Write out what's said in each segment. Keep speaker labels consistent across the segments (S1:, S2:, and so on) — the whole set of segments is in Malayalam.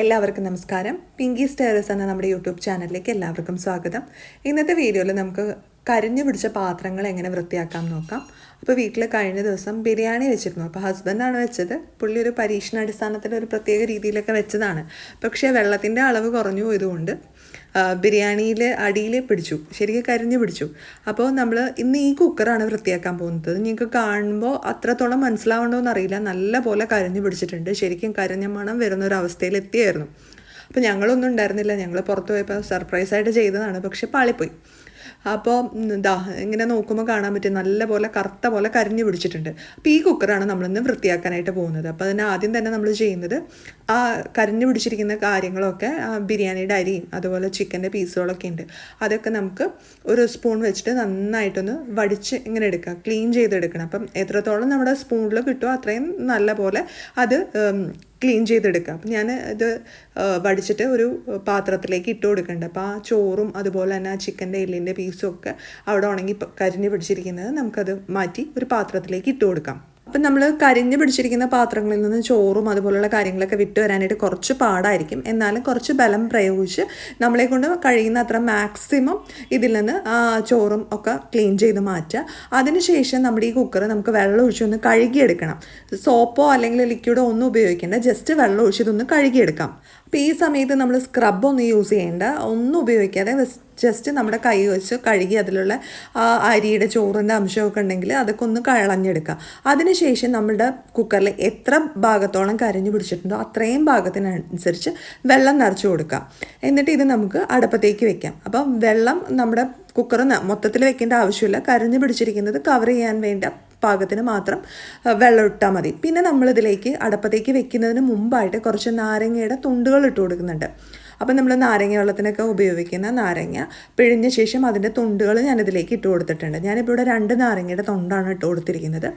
S1: എല്ലാവർക്കും നമസ്കാരം. പിങ്കി സ്റ്റേറസ് എന്ന നമ്മുടെ യൂട്യൂബ് ചാനലിലേക്ക് എല്ലാവർക്കും സ്വാഗതം. ഇന്നത്തെ വീഡിയോയിൽ നമുക്ക് കരിഞ്ഞു പിടിച്ച പാത്രങ്ങൾ എങ്ങനെ വൃത്തിയാക്കാം നോക്കാം. അപ്പോൾ വീട്ടിൽ കഴിഞ്ഞ ദിവസം ബിരിയാണി വെച്ചിരുന്നു. അപ്പോൾ ഹസ്ബൻഡാണ് വെച്ചത്. പുള്ളി ഒരു പരീക്ഷണാടിസ്ഥാനത്തിൽ ഒരു പ്രത്യേക രീതിയിലൊക്കെ വെച്ചതാണ്. പക്ഷേ വെള്ളത്തിന്റെ അളവ് കുറഞ്ഞു പോയതുകൊണ്ട് ബിരിയാണിയിൽ അടിയിൽ പിടിച്ചു. ശരിക്കും കരിഞ്ഞു പിടിച്ചു. അപ്പോൾ നമ്മൾ ഇന്ന് ഈ കുക്കറാണ് വൃത്തിയാക്കാൻ പോകുന്നത്. നിങ്ങൾക്ക് കാണുമ്പോൾ അത്രത്തോളം മനസ്സിലാവണ്ടോ അറിയില്ല. നല്ല പോലെ കരിഞ്ഞു പിടിച്ചിട്ടുണ്ട്. ശരിക്കും കരിഞ്ഞ മണം വരുന്ന ഒരു അവസ്ഥയിൽ എത്തിയായിരുന്നു. അപ്പോൾ ഞങ്ങളൊന്നും ഉണ്ടായിരുന്നില്ല. ഞങ്ങൾ പുറത്ത് പോയപ്പോൾ സർപ്രൈസായിട്ട് ചെയ്തതാണ്. പക്ഷെ പാളിപ്പോയി. അപ്പോൾ എന്താ ഇങ്ങനെ നോക്കുമ്പോൾ കാണാൻ പറ്റും നല്ല പോലെ കറുത്ത പോലെ കരിഞ്ഞു പിടിച്ചിട്ടുണ്ട്. അപ്പോൾ ഈ കുക്കറാണ് നമ്മളിന്ന് വൃത്തിയാക്കാനായിട്ട് പോകുന്നത്. അപ്പോൾ അതിന് ആദ്യം തന്നെ നമ്മൾ ചെയ്യുന്നത് ആ കരിഞ്ഞു പിടിച്ചിരിക്കുന്ന കാര്യങ്ങളൊക്കെ ബിരിയാണിയുടെ അരിയും അതുപോലെ ചിക്കന്റെ പീസുകളൊക്കെ ഉണ്ട്. അതൊക്കെ നമുക്ക് ഒരു സ്പൂൺ വെച്ചിട്ട് നന്നായിട്ടൊന്ന് വടിച്ച് ഇങ്ങനെ എടുക്കാം ക്ലീൻ ചെയ്തെടുക്കണം. അപ്പം എത്രത്തോളം നമ്മുടെ സ്പൂണിൽ കിട്ടുമോ അത്രയും നല്ല പോലെ അത് ക്ലീൻ ചെയ്തെടുക്കുക. അപ്പം ഞാൻ ഇത് വടിച്ചിട്ട് ഒരു പാത്രത്തിലേക്ക് ഇട്ട് കൊടുക്കേണ്ടത് അപ്പോൾ ആ ചോറും അതുപോലെ തന്നെ ആ ചിക്കന്റെ എല്ലിന്റെ പീസും ഒക്കെ അവിടെ ഉണങ്ങി കരിഞ്ഞ് പിടിച്ചിരിക്കുന്നത് നമുക്കത് മാറ്റി ഒരു പാത്രത്തിലേക്ക് ഇട്ട് കൊടുക്കാം. അപ്പം നമ്മൾ കരിഞ്ഞ് പിടിച്ചിരിക്കുന്ന പാത്രങ്ങളിൽ നിന്ന് ചോറും അതുപോലുള്ള കാര്യങ്ങളൊക്കെ വിട്ട് വരാനായിട്ട് കുറച്ച് പാടായിരിക്കും. എന്നാലും കുറച്ച് ബലം പ്രയോഗിച്ച് നമ്മളെ കൊണ്ട് കഴിയുന്ന അത്ര മാക്സിമം ഇതിൽ നിന്ന് ചോറും ഒക്കെ ക്ലീൻ ചെയ്ത് മാറ്റുക. അതിനുശേഷം നമ്മുടെ ഈ കുക്കർ നമുക്ക് വെള്ളം ഒഴിച്ചൊന്ന് കഴുകിയെടുക്കണം. സോപ്പോ അല്ലെങ്കിൽ ലിക്വിഡോ ഒന്നും ഉപയോഗിക്കേണ്ട ജസ്റ്റ് വെള്ളം ഒഴിച്ചിതൊന്ന് കഴുകിയെടുക്കാം. അപ്പോൾ ഈ സമയത്ത് നമ്മൾ സ്ക്രബ് ഒന്നും യൂസ് ചെയ്യേണ്ട ഒന്നും ഉപയോഗിക്കാതെ ജസ്റ്റ് നമ്മുടെ കൈ വെച്ച് കഴുകി അതിലുള്ള ആ അരിയുടെ ചോറിന്റെ അംശമൊക്കെ ഉണ്ടെങ്കിൽ അതൊക്കെ ഒന്ന് കളഞ്ഞെടുക്കുക. അതിനുശേഷം നമ്മുടെ കുക്കറിൽ എത്ര ഭാഗത്തോളം കരഞ്ഞു പിടിച്ചിട്ടുണ്ടോ അത്രയും ഭാഗത്തിനനുസരിച്ച് വെള്ളം നിറച്ചു കൊടുക്കുക. എന്നിട്ട് ഇത് നമുക്ക് അടുപ്പത്തേക്ക് വെക്കാം. അപ്പം വെള്ളം നമ്മുടെ കുക്കർ മൊത്തത്തിൽ വെക്കേണ്ട ആവശ്യമില്ല. കരഞ്ഞു പിടിച്ചിരിക്കുന്നത് കവർ ചെയ്യാൻ വേണ്ട പാകത്തിന് മാത്രം വെള്ളം ഇട്ടാൽ മതി. പിന്നെ നമ്മളിതിലേക്ക് അടപ്പത്തേക്ക് വെക്കുന്നതിന് മുമ്പായിട്ട് കുറച്ച് നാരങ്ങയുടെ തുണ്ടുകൾ ഇട്ട് കൊടുക്കുന്നുണ്ട്. അപ്പം നമ്മൾ നാരങ്ങ വെള്ളത്തിനൊക്കെ ഉപയോഗിക്കുന്ന നാരങ്ങ പിഴിഞ്ഞ ശേഷം അതിന്റെ തുണ്ടുകൾ ഞാനിതിലേക്ക് ഇട്ട് കൊടുത്തിട്ടുണ്ട്. ഞാനിപ്പോൾ ഇവിടെ രണ്ട് നാരങ്ങയുടെ തൊണ്ടാണ് ഇട്ട് കൊടുത്തിരിക്കുന്നത്.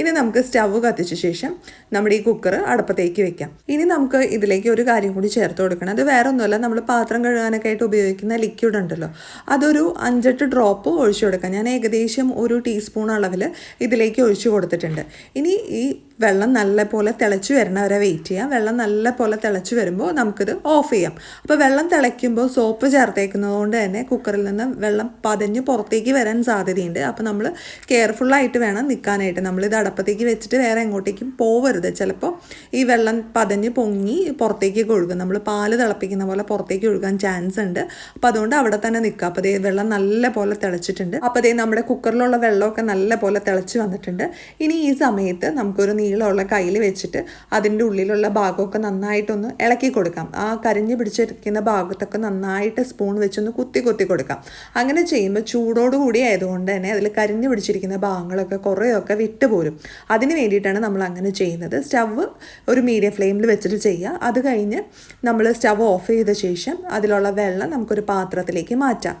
S1: ഇനി നമുക്ക് സ്റ്റവ് കത്തിച്ച ശേഷം നമ്മുടെ ഈ കുക്കർ അടുപ്പത്തേക്ക് വെക്കാം. ഇനി നമുക്ക് ഇതിലേക്ക് ഒരു കാര്യം കൂടി ചേർത്ത് കൊടുക്കണം. അത് വേറെ ഒന്നുമല്ല നമ്മൾ പാത്രം കഴുകാനൊക്കെ ആയിട്ട് ഉപയോഗിക്കുന്ന ലിക്വിഡ് ഉണ്ടല്ലോ. അതൊരു അഞ്ചെട്ട് ഡ്രോപ്പ് ഒഴിച്ചു കൊടുക്കാം. ഞാൻ ഏകദേശം ഒരു ടീസ്പൂൺ അളവിൽ ഇതിലേക്ക് ഒഴിച്ചു കൊടുത്തിട്ടുണ്ട്. ഇനി ഈ വെള്ളം നല്ല പോലെ തിളച്ച് വരണ വരെ വെയിറ്റ് ചെയ്യാം. വെള്ളം നല്ല പോലെ തിളച്ച് വരുമ്പോൾ നമുക്കിത് ഓഫ് ചെയ്യാം. അപ്പോൾ വെള്ളം തിളയ്ക്കുമ്പോൾ സോപ്പ് ചേർത്തേക്കുന്നത് കൊണ്ട് തന്നെ കുക്കറിൽ നിന്ന് വെള്ളം പതഞ്ഞ് പുറത്തേക്ക് വരാൻ സാധ്യതയുണ്ട്. അപ്പോൾ നമ്മൾ കെയർഫുള്ളായിട്ട് വേണം നിൽക്കാനായിട്ട്. നമ്മളിത് അടപ്പത്തേക്ക് വെച്ചിട്ട് വേറെ എങ്ങോട്ടേക്കും പോവരുത്. ചിലപ്പോൾ ഈ വെള്ളം പതഞ്ഞ് പൊങ്ങി പുറത്തേക്ക് ഒഴുകും. നമ്മൾ പാൽ തിളപ്പിക്കുന്ന പോലെ പുറത്തേക്ക് ഒഴുകാൻ ചാൻസ് ഉണ്ട്. അപ്പോൾ അതുകൊണ്ട് അവിടെ തന്നെ നിൽക്കുക. അപ്പോൾ ദേ വെള്ളം നല്ല പോലെ തിളച്ചിട്ടുണ്ട്. അപ്പോൾ ദേ നമ്മുടെ കുക്കറിലുള്ള വെള്ളമൊക്കെ നല്ല പോലെ തിളച്ച് വന്നിട്ടുണ്ട്. ഇനി ഈ സമയത്ത് നമുക്കൊരു നീളമുള്ള കയ്യിൽ വെച്ചിട്ട് അതിന്റെ ഉള്ളിലുള്ള ഭാഗമൊക്കെ നന്നായിട്ടൊന്ന് ഇളക്കി കൊടുക്കാം. ആ കരിഞ്ഞ് പിടിച്ചിരിക്കുന്ന ഭാഗത്തൊക്കെ നന്നായിട്ട് സ്പൂൺ വെച്ചൊന്ന് കുത്തി കുത്തി കൊടുക്കാം. അങ്ങനെ ചെയ്യുമ്പോൾ ചൂടോടുകൂടി ആയതുകൊണ്ട് തന്നെ അതിൽ കരിഞ്ഞ് പിടിച്ചിരിക്കുന്ന ഭാഗങ്ങളൊക്കെ കുറേയൊക്കെ വിട്ടുപോരും അതിന് വേണ്ടിയിട്ടാണ് നമ്മൾ അങ്ങനെ ചെയ്യുന്നത്. സ്റ്റവ് ഒരു മീഡിയം ഫ്ലെയിമിൽ വെച്ചിട്ട് ചെയ്യുക. അത് കഴിഞ്ഞ് നമ്മൾ സ്റ്റവ് ഓഫ് ചെയ്ത ശേഷം അതിലുള്ള വെള്ളം നമുക്കൊരു പാത്രത്തിലേക്ക് മാറ്റാം.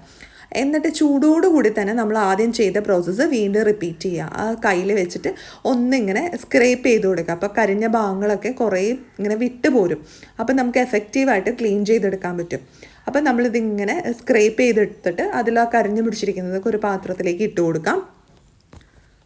S1: എന്നിട്ട് ചൂടോടുകൂടി തന്നെ നമ്മൾ ആദ്യം ചെയ്ത പ്രോസസ്സ് വീണ്ടും റിപ്പീറ്റ് ചെയ്യുക. ആ കയ്യിൽ വെച്ചിട്ട് ഒന്നിങ്ങനെ സ്ക്രേപ്പ് ചെയ്ത് കൊടുക്കുക. അപ്പോൾ കരിഞ്ഞ ഭാഗങ്ങളൊക്കെ കുറേ ഇങ്ങനെ വിട്ടു പോരും. അപ്പോൾ നമുക്ക് എഫക്റ്റീവായിട്ട് ക്ലീൻ ചെയ്തെടുക്കാൻ പറ്റും. അപ്പോൾ നമ്മളിതിങ്ങനെ സ്ക്രേപ്പ് ചെയ്തെടുത്തിട്ട് അതിൽ ആ കരിഞ്ഞു പിടിച്ചിരിക്കുന്നതൊക്കെ ഒരു പാത്രത്തിലേക്ക് ഇട്ട് കൊടുക്കാം.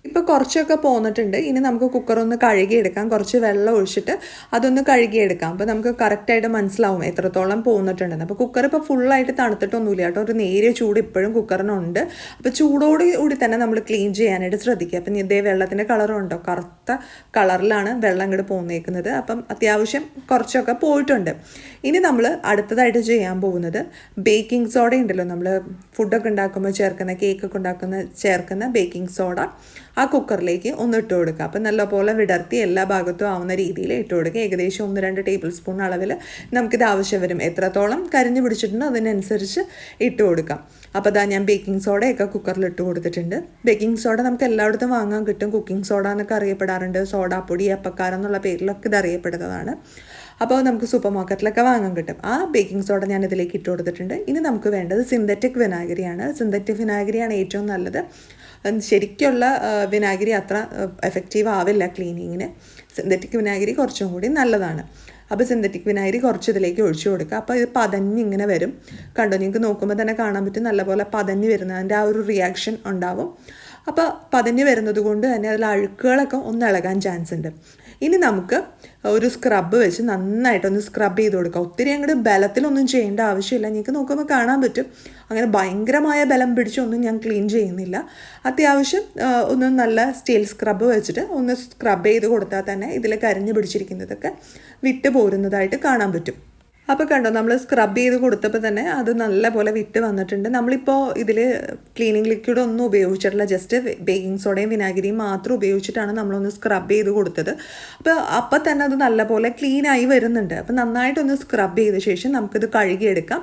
S1: ഇപ്പോൾ കുറച്ചൊക്കെ പോന്നിട്ടുണ്ട്. ഇനി നമുക്ക് കുക്കർ ഒന്ന് കഴുകിയെടുക്കാം. കുറച്ച് വെള്ളം ഒഴിച്ചിട്ട് അതൊന്ന് കഴുകിയെടുക്കാം. അപ്പോൾ നമുക്ക് കറക്റ്റായിട്ട് മനസ്സിലാവും എത്രത്തോളം പോന്നിട്ടുണ്ടെന്ന്. അപ്പോൾ കുക്കർ ഇപ്പോൾ ഫുള്ളായിട്ട് തണുത്തിട്ടൊന്നുമില്ല കേട്ടോ. ഒരു നേരിയ ചൂട് ഇപ്പോഴും കുക്കറിനുണ്ട് അപ്പോൾ ചൂടോട് കൂടി തന്നെ നമ്മൾ ക്ലീൻ ചെയ്യാനായിട്ട് ശ്രദ്ധിക്കുക. അപ്പം ഇതേ വെള്ളത്തിന്റെ കളറുണ്ടോ കറുത്ത കളറിലാണ് വെള്ളം ഇങ്ങോട്ട് പോന്നേക്കുന്നത്. അപ്പം അത്യാവശ്യം കുറച്ചൊക്കെ പോയിട്ടുണ്ട്. ഇനി നമ്മൾ അടുത്തതായിട്ട് ചെയ്യാൻ പോകുന്നത് ബേക്കിംഗ് സോഡ ഉണ്ടല്ലോ. നമ്മൾ ഫുഡൊക്കെ ഉണ്ടാക്കുമ്പോൾ ചേർക്കുന്ന കേക്കൊക്കെ ഉണ്ടാക്കുന്ന ചേർക്കുന്ന ബേക്കിംഗ് സോഡ ആ കുക്കറിലേക്ക് ഒന്ന് ഇട്ട് കൊടുക്കുക. അപ്പം നല്ലപോലെ വിടർത്തി എല്ലാ ഭാഗത്തും ആവുന്ന രീതിയിൽ ഇട്ട് കൊടുക്കുക. ഏകദേശം ഒന്ന് രണ്ട് ടേബിൾ സ്പൂൺ അളവിൽ നമുക്കിത് ആവശ്യം വരും. എത്രത്തോളം കരിഞ്ഞു പിടിച്ചിട്ടുണ്ടോ അതിനനുസരിച്ച് ഇട്ട് കൊടുക്കാം. അപ്പോൾ അതാ ഞാൻ ബേക്കിംഗ് സോഡയൊക്കെ കുക്കറിൽ ഇട്ട് കൊടുത്തിട്ടുണ്ട്. ബേക്കിംഗ് സോഡ നമുക്ക് എല്ലായിടത്തും വാങ്ങാൻ കിട്ടും. കുക്കിംഗ് സോഡ എന്നൊക്കെ അറിയപ്പെടാറുണ്ട്. സോഡാപ്പൊടി അപ്പക്കാരം എന്നുള്ള പേരിലൊക്കെ ഇത് അറിയപ്പെടുന്നതാണ്. അപ്പോൾ നമുക്ക് സൂപ്പർ മാർക്കറ്റിലൊക്കെ വാങ്ങാൻ കിട്ടും. ആ ബേക്കിംഗ് സോഡ ഞാൻ ഇതിലേക്ക് ഇട്ട് കൊടുത്തിട്ടുണ്ട്. ഇനി നമുക്ക് വേണ്ടത് സിന്തറ്റിക് വിനാഗിരിയാണ്. സിന്തറ്റിക് വിനാഗിരിയാണ് ഏറ്റവും നല്ലത്. ശരിക്കുള്ള വിനാഗിരി അത്ര എഫക്റ്റീവ് ആവില്ല ക്ലീനിങ്ങിന് സിന്തറ്റിക് വിനാഗിരി കുറച്ചും കൂടി നല്ലതാണ്. അപ്പോൾ സിന്തറ്റിക് വിനാഗിരി കുറച്ച് ഇതിലേക്ക് ഒഴിച്ചു കൊടുക്കുക. അപ്പോൾ ഇത് പതഞ്ഞിങ്ങനെ വരും. കണ്ടോ നിങ്ങൾക്ക് നോക്കുമ്പോൾ തന്നെ കാണാൻ പറ്റും. നല്ലപോലെ പതഞ്ഞ് വരുന്നതിന്റെ ആ ഒരു റിയാക്ഷൻ ഉണ്ടാവും. അപ്പോൾ പതഞ്ഞ് വരുന്നത് കൊണ്ട് തന്നെ അതിൽ അഴുക്കുകളൊക്കെ ഒന്ന് ഇളകാൻ ചാൻസ് ഉണ്ട്. ഇനി നമുക്ക് ഒരു സ്ക്രബ് വെച്ച് നന്നായിട്ടൊന്ന് സ്ക്രബ് ചെയ്ത് കൊടുക്കാം. ഒത്തിരി അങ്ങോട്ട് ബലത്തിലൊന്നും ചെയ്യേണ്ട ആവശ്യമില്ല. നിങ്ങൾക്ക് നോക്കുമ്പോൾ കാണാൻ പറ്റും. അങ്ങനെ ഭയങ്കരമായ ബലം പിടിച്ചൊന്നും ഞാൻ ക്ലീൻ ചെയ്യുന്നില്ല. അത്യാവശ്യം ഒന്ന് നല്ല സ്റ്റീൽ സ്ക്രബ് വെച്ചിട്ട് ഒന്ന് സ്ക്രബ് ചെയ്ത് കൊടുത്താൽ തന്നെ ഇതിൽ കരിഞ്ഞു പിടിച്ചിരിക്കുന്നതൊക്കെ വിട്ടു പോരുന്നതായിട്ട് കാണാൻ പറ്റും. അപ്പോൾ കണ്ടോ നമ്മൾ സ്ക്രബ് ചെയ്ത് കൊടുത്തപ്പോൾ തന്നെ അത് നല്ലപോലെ വിട്ട് വന്നിട്ടുണ്ട്. നമ്മളിപ്പോൾ ഇതിൽ ക്ലീനിങ് ലിക്വിഡ് ഒന്നും ഉപയോഗിച്ചിട്ടില്ല. ജസ്റ്റ് ബേക്കിംഗ് സോഡയും വിനാഗിരിയും മാത്രം ഉപയോഗിച്ചിട്ടാണ് നമ്മളൊന്ന് സ്ക്രബ് ചെയ്ത് കൊടുത്തത്. അപ്പോൾ അപ്പോൾ തന്നെ അത് നല്ലപോലെ ക്ലീനായി വരുന്നുണ്ട്. അപ്പോൾ നന്നായിട്ടൊന്ന് സ്ക്രബ് ചെയ്ത ശേഷം നമുക്കിത് കഴുകിയെടുക്കാം.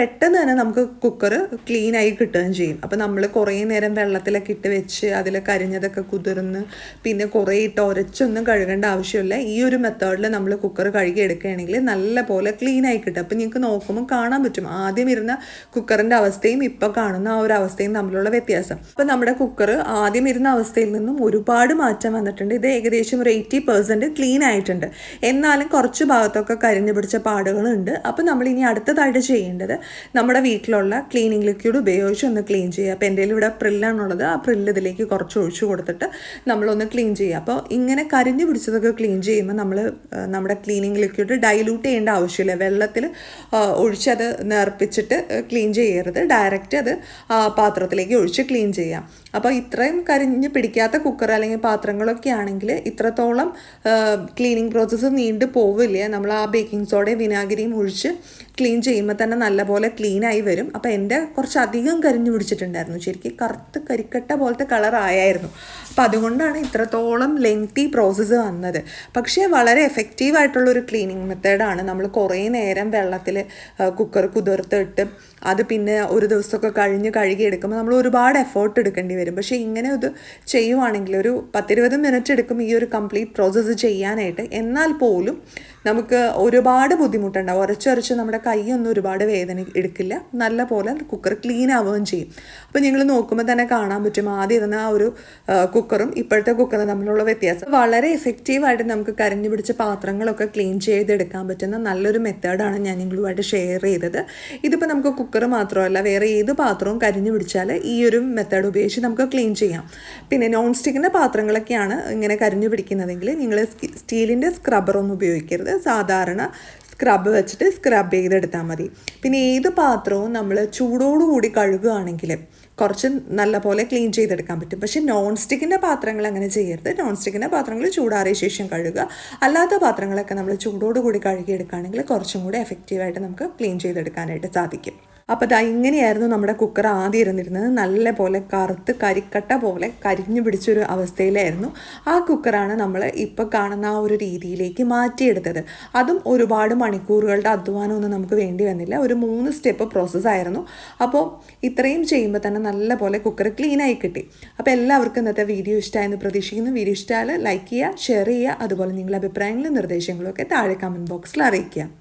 S1: പെട്ടെന്ന് തന്നെ നമുക്ക് കുക്കർ ക്ലീനായി കിട്ടുകയും ചെയ്യും. അപ്പോൾ നമ്മൾ കുറേ നേരം വെള്ളത്തിലൊക്കെ ഇട്ട് വെച്ച് അതിൽ കരിഞ്ഞതൊക്കെ കുതിർന്ന് പിന്നെ കുറേ ഇട്ട് ഉരച്ചൊന്നും കഴുകേണ്ട ആവശ്യമില്ല. ഈ ഒരു മെത്തേഡിൽ നമ്മൾ കുക്കർ കഴുകിയെടുക്കുകയാണെങ്കിൽ നല്ലപോലെ നല്ല പോലെ ക്ലീൻ ആയി കിട്ടും അപ്പോൾ നിങ്ങൾക്ക് നോക്കുമ്പോൾ കാണാൻ പറ്റും. ആദ്യം ഇരുന്ന കുക്കറിന്റെ അവസ്ഥയും ഇപ്പോൾ കാണുന്ന ആ ഒരു അവസ്ഥയും തമ്മിലുള്ള വ്യത്യാസം. അപ്പോൾ നമ്മുടെ കുക്കർ ആദ്യം ഇരുന്ന അവസ്ഥയിൽ നിന്നും ഒരുപാട് മാറ്റം വന്നിട്ടുണ്ട്. ഇത് ഏകദേശം ഒരു എയ്റ്റി പെർസെന്റ് ക്ലീൻ ആയിട്ടുണ്ട്. എന്നാലും കുറച്ച് ഭാഗത്തൊക്കെ കരിഞ്ഞു പിടിച്ച പാടുകളുണ്ട്. അപ്പോൾ നമ്മൾ ഇനി അടുത്തതായിട്ട് ചെയ്യേണ്ടത് നമ്മുടെ വീട്ടിലുള്ള ക്ലീനിങ് ലിക്വിഡ് ഉപയോഗിച്ച് ഒന്ന് ക്ലീൻ ചെയ്യുക. അപ്പോൾ എന്റെ ഇവിടെ പ്രില്ലാണുള്ളത്. ആ പ്രില്ല് ഇതിലേക്ക് കുറച്ച് ഒഴിച്ചു കൊടുത്തിട്ട് നമ്മളൊന്ന് ക്ലീൻ ചെയ്യുക. അപ്പോൾ ഇങ്ങനെ കരിഞ്ഞു പിടിച്ചതൊക്കെ ക്ലീൻ ചെയ്യുമ്പോൾ നമ്മൾ നമ്മുടെ ക്ലീനിങ് ലിക്വിഡ് ഡൈലൂട്ട് ചെയ്യേണ്ട ആവശ്യമില്ല. വെള്ളത്തിൽ ഒഴിച്ചത് നേർപ്പിച്ചിട്ട് ക്ലീൻ ചെയ്യരുത്. ഡയറക്റ്റ് അത് പാത്രത്തിലേക്ക് ഒഴിച്ച് ക്ലീൻ ചെയ്യാം. അപ്പോൾ ഇത്രയും കരിഞ്ഞ് പിടിക്കാത്ത കുക്കർ അല്ലെങ്കിൽ പാത്രങ്ങളൊക്കെ ആണെങ്കിൽ ഇത്രത്തോളം ക്ലീനിങ് പ്രോസസ്സ് നീണ്ടു പോവില്ല? നമ്മൾ ആ ബേക്കിംഗ് സോഡയും വിനാഗിരിയും ഒഴിച്ച് ക്ലീൻ ചെയ്യുമ്പോൾ തന്നെ നല്ലപോലെ ക്ലീൻ ആയി വരും. അപ്പോൾ എന്റെ കുറച്ചധികം കരിഞ്ഞു പിടിച്ചിട്ടുണ്ടായിരുന്നു. ശരിക്കും കറുത്ത് കരിക്കട്ട പോലത്തെ കളർ ആയായിരുന്നു. അപ്പോൾ അതുകൊണ്ടാണ് ഇത്രത്തോളം ലെങ്തി പ്രോസസ്സ് വന്നത്. പക്ഷേ വളരെ എഫക്റ്റീവ് ആയിട്ടുള്ള ഒരു ക്ലീനിങ് മെത്തേഡാണ് നമ്മൾ കുറേ നേരം വെള്ളത്തിൽ കുക്കർ കുതിർത്തിട്ട് അത് പിന്നെ ഒരു ദിവസമൊക്കെ കഴിഞ്ഞ് കഴുകി എടുക്കുമ്പോൾ നമ്മൾ ഒരുപാട് എഫേർട്ട് എടുക്കേണ്ടി വരും. പക്ഷേ ഇങ്ങനെ ഇത് ചെയ്യുവാണെങ്കിൽ ഒരു പത്തിരുപത് മിനിറ്റ് എടുക്കും ഈ ഒരു കംപ്ലീറ്റ് പ്രോസസ്സ് ചെയ്യാനായിട്ട്. എന്നാൽ പോലും നമുക്ക് ഒരുപാട് ബുദ്ധിമുട്ടുണ്ടാവും. ഉരച്ചൊരച്ച് നമ്മുടെ കൈയൊന്നും ഒരുപാട് വേദന എടുക്കില്ല. നല്ല പോലെ കുക്കർ ക്ലീൻ ആവുകയും ചെയ്യും. അപ്പോൾ നിങ്ങൾ നോക്കുമ്പോൾ തന്നെ കാണാൻ പറ്റും. ആദ്യം ഇരുന്ന ആ ഒരു കുക്കറും ഇപ്പോഴത്തെ കുക്കറും തമ്മിലുള്ള വ്യത്യാസം. വളരെ എഫക്റ്റീവായിട്ട് നമുക്ക് കരിഞ്ഞു പിടിച്ച പാത്രങ്ങളൊക്കെ ക്ലീൻ ചെയ്തെടുക്കാൻ പറ്റുന്ന നല്ലൊരു മെത്തേഡാണ് ഞാൻ നിങ്ങളുമായിട്ട് ഷെയർ ചെയ്തത്. ഇതിപ്പോൾ നമുക്ക് കുക്കർ മാത്രമല്ല വേറെ ഏത് പാത്രവും കരിഞ്ഞു പിടിച്ചാൽ ഈ ഒരു മെത്തേഡ് ഉപയോഗിച്ച് നമുക്ക് ക്ലീൻ ചെയ്യാം. പിന്നെ നോൺ സ്റ്റിക്കിന്റെ പാത്രങ്ങളൊക്കെയാണ് ഇങ്ങനെ കരിഞ്ഞു പിടിക്കുന്നതെങ്കിൽ നിങ്ങൾ സ്റ്റീലിന്റെ സ്ക്രബ്ബറൊന്നും ഉപയോഗിക്കരുത്. സാധാരണ സ്ക്രബ് വെച്ചിട്ട് സ്ക്രബ് ചെയ്തെടുത്താൽ മതി. പിന്നെ ഏത് പാത്രവും നമ്മൾ ചൂടോടുകൂടി കഴുകുകയാണെങ്കിൽ കുറച്ച് നല്ല പോലെ ക്ലീൻ ചെയ്തെടുക്കാൻ പറ്റും. പക്ഷേ നോൺ സ്റ്റിക്കിന്റെ പാത്രങ്ങൾ അങ്ങനെ ചെയ്യരുത്. നോൺ സ്റ്റിക്കിന്റെ പാത്രങ്ങൾ ചൂടാറിയ ശേഷം കഴുകുക. അല്ലാത്ത പാത്രങ്ങളൊക്കെ നമ്മൾ ചൂടോടുകൂടി കഴുകിയെടുക്കുകയാണെങ്കിൽ കുറച്ചും കൂടി എഫക്റ്റീവായിട്ട് നമുക്ക് ക്ലീൻ ചെയ്തെടുക്കാനായിട്ട് സാധിക്കും. അപ്പോൾ ദാ ഇങ്ങനെയായിരുന്നു നമ്മുടെ കുക്കർ ആദ്യം ഇരുന്നിരുന്നത്. നല്ല പോലെ കറുത്ത് കരിക്കട്ട പോലെ കരിഞ്ഞു പിടിച്ചൊരു അവസ്ഥയിലായിരുന്നു. ആ കുക്കറാണ് നമ്മൾ ഇപ്പോൾ കാണുന്ന ആ ഒരു രീതിയിലേക്ക് മാറ്റിയെടുത്തത്. അതും ഒരുപാട് മണിക്കൂറുകളുടെ അധ്വാനമൊന്നും നമുക്ക് വേണ്ടി വന്നില്ല. ഒരു മൂന്ന് സ്റ്റെപ്പ് പ്രോസസ്സായിരുന്നു അപ്പോൾ ഇത്രയും ചെയ്യുമ്പോൾ തന്നെ നല്ല പോലെ കുക്കർ ക്ലീനായി കിട്ടി. അപ്പോൾ എല്ലാവർക്കും ഇന്നത്തെ വീഡിയോ ഇഷ്ടമായെന്ന് പ്രതീക്ഷിക്കുന്നു. വീഡിയോ ഇഷ്ടമായാൽ ലൈക്ക് ചെയ്യുക ഷെയർ ചെയ്യുക. അതുപോലെ നിങ്ങളുടെ അഭിപ്രായങ്ങളും നിർദ്ദേശങ്ങളും ഒക്കെ താഴെ കമന്റ് ബോക്സിൽ അറിയിക്കുക.